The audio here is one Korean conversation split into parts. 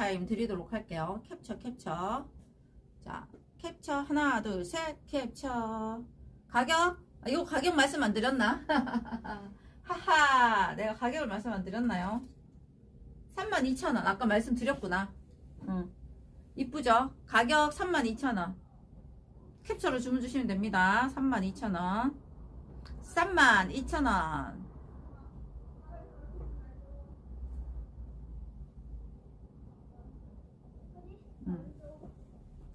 타임 드리도록 할게요. 캡처, 캡처. 자, 캡처. 하나, 둘, 셋. 캡처. 가격? 아, 이거 가격 말씀 안 드렸나? 하하, 내가 가격을 말씀 안 드렸나요? 32,000원. 아까 말씀드렸구나. 응. 이쁘죠? 가격 32,000원. 캡처로 주문 주시면 됩니다. 32,000원. 32,000원.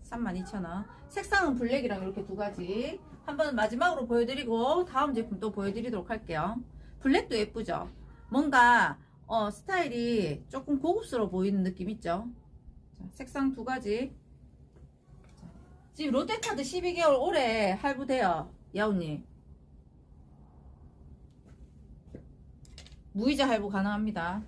32,000원. 색상은 블랙이랑 이렇게 두 가지. 한번 마지막으로 보여드리고 다음 제품 또 보여드리도록 할게요. 블랙도 예쁘죠? 뭔가 어, 스타일이 조금 고급스러워 보이는 느낌 있죠? 자, 색상 두 가지. 자, 지금 롯데카드 12개월 올해 할부돼요. 야우님. 무이자 할부 가능합니다.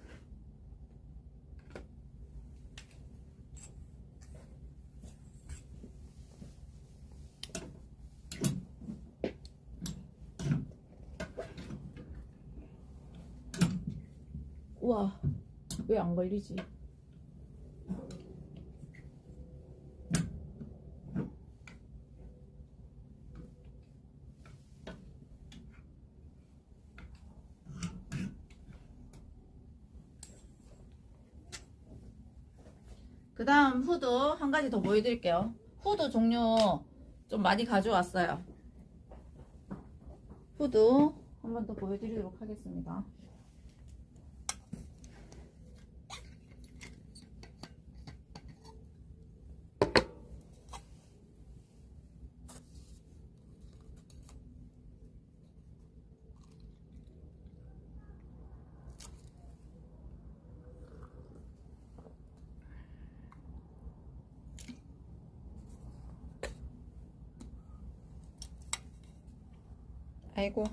우와, 왜 안 걸리지? 그 다음 후드 한 가지 더 보여드릴게요. 후드 종류 좀 많이 가져왔어요. 후드 한 번 더 보여드리도록 하겠습니다. 아이고